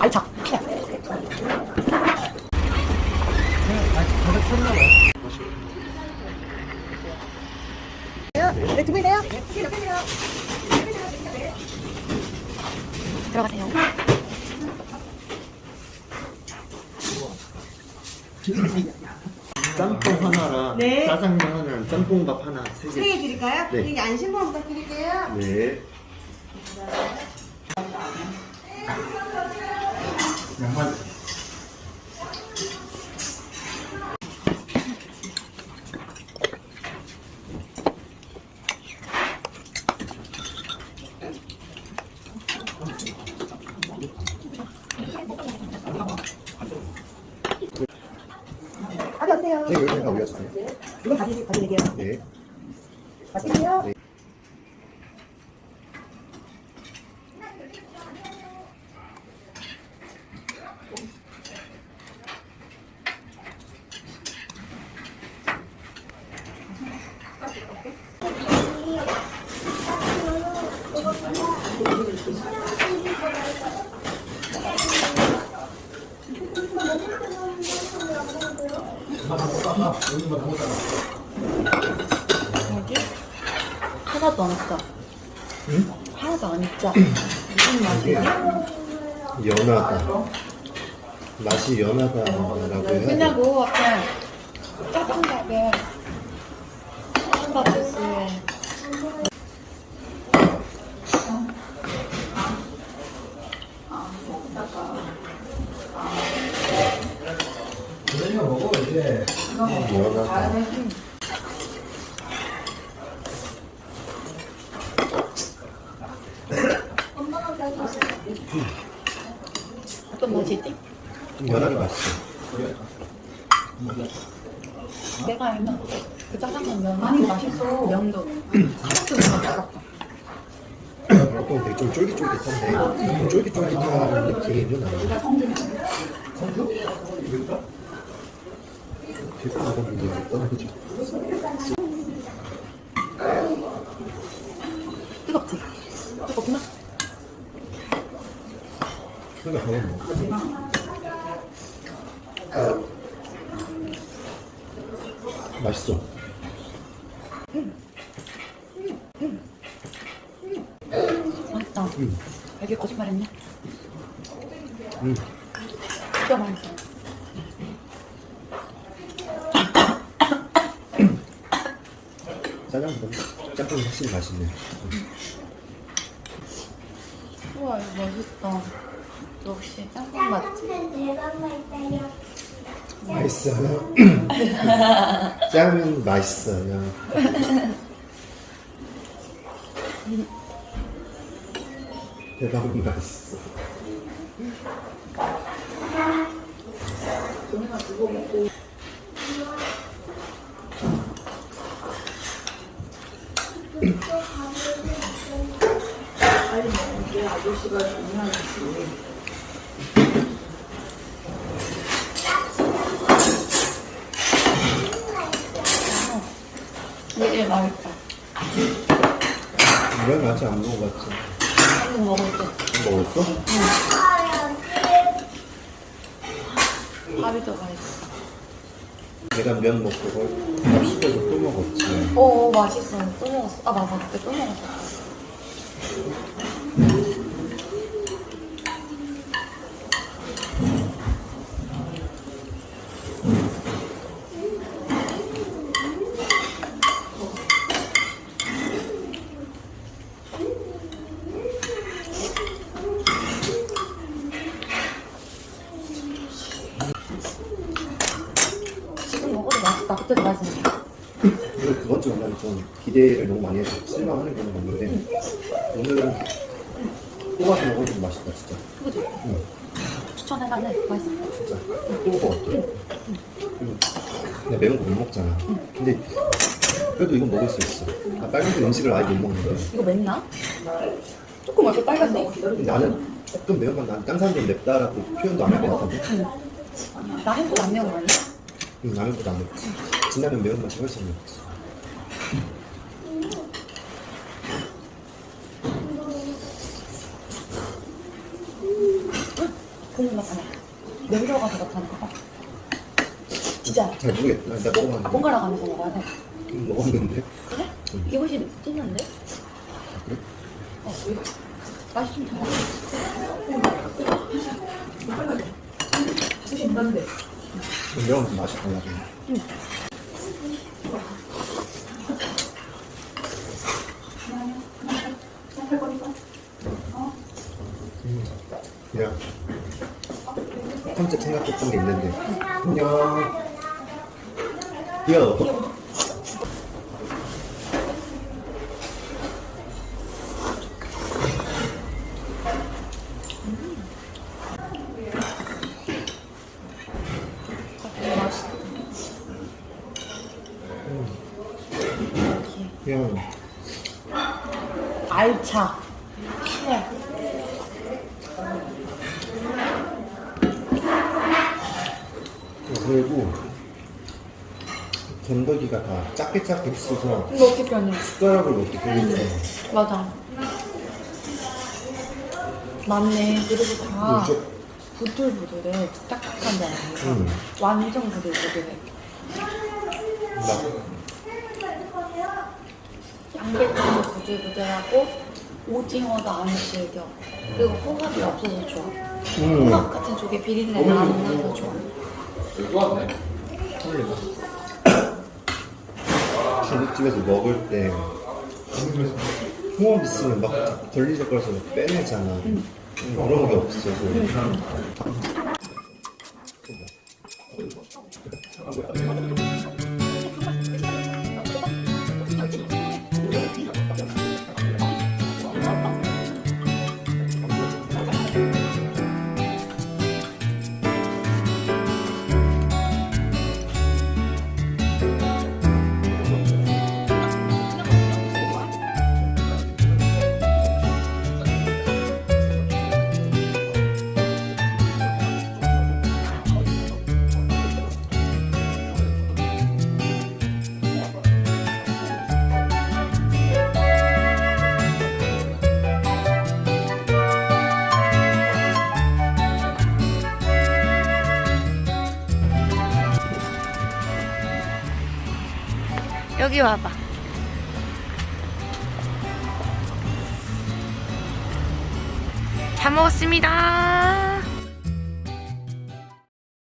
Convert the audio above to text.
알차. 네, 준비돼요? 들어가세요. 짬뽕 하나랑 네. 짜장면 하나랑 짬뽕밥 하나 세세 개. 개 드릴까요? 네. 여기 안심번 부탁드릴게요. 네. 양말. 가져오세요. 네, 여기 다 올려주세요. 이거 가지, 가져드릴게요. 네. 맛있게요. 네. 여기 하나도 안 짜. 응? 하나도 안 짜. 무슨 맛이야? 연하다. 맛이 연하다라고 해야 돼. 그냐고 앞에 짜장밥에 짜장밥 소스에 연하다. 어떤 맛이지? 좀 연하게 맛있어. 내가 알면 그 짜장면 면 많이 맛있어. 면도 하나도 못 먹어. 보통 되게 좀 쫄깃쫄깃한데 좀 쫄깃쫄깃한 느낌이 나요. 성주? 되게 먹었는데 떠나보지. 뜨겁지? 뜨겁구나. 뭐. 맛있어. 맛있다. 음. 되게 거짓말했네. 음. 진짜 맛있어. 짜장면 짬뽕이 확실히 맛있네. 우와 이거 맛있다. 역시 짬뽕 맛집. 맛있어요. 짜면 맛있어요. 대박은 맛있어. 되게 맛있다. 이건 아직 안 먹어봤지. 한번 먹을게. 먹었어? 밥이 더 맛있어. 내가 면 먹고 그걸 밥 시켜서 또 먹었지. 오 맛있어. 또 먹었어. 아 맞아 그때 또 먹었어. 지금 먹어도 맛있다. 그때도 맛있는데. 근데 그번 주 만나면 좀 기대를 너무 많이 해서 실망하는 경우가 있는데 오늘은 뽑아서 먹으면 좀 맛있다 진짜. 그지? 응. 추천해가네. 맛있어. 진짜 또 먹을 것 같아. 음. 근데 매운 거 못 먹잖아. 근데 그래도 이건 먹을 수 있어. 나 빨간색 음식을 아예 못 먹는데 이거 맵나? 조금 얼굴 빨간데? 나는 조금 매운 건 난딴 사람들은 맵다라고 표현도 안 할 것 같거든. 나 한국 안 매운 거 아니야? 응, 라면보다 안 맵지. 진라면 매운맛이 훨씬 맵지. 공부 나타나. 냄새가 가서 나타나. 진짜. 잘 모르겠다. 나 뭐, 먹어봤는데. 번갈아 가면서 먹어야 돼. 음, 먹었는데. 그래? 음. 이것이 진한데? 그래? 어, 맛이 좀 달라. 매운 좀 맛이 달라져. 음, 그냥 컨셉 생각했던 게 있는데 그냥 귀여워. 되게 맛있어. 그냥 알차. 네. 그리고 건더기가 다 작게 작게 있어서 이거 어떻게 표현해? 숟가락으로 이렇게 돌리니까 맞아. 맞네. 그리고 다 이쪽 부들부들해. 딱딱한 게 아니라 음. 완전 부들부들해. 막 양배추도 부들부들하고 오징어도 안 질겨. 그리고 홍합이 없어서 좋아. 음. 홍합 같은 쪽에 비린내가 안 나서 좋아. 중국집에서 먹을 때 홍합 있으면 막 자꾸 걸리적거려서 빼내잖아. 음, 그런 게 없어서. 여기 와봐. 잘 먹었습니다.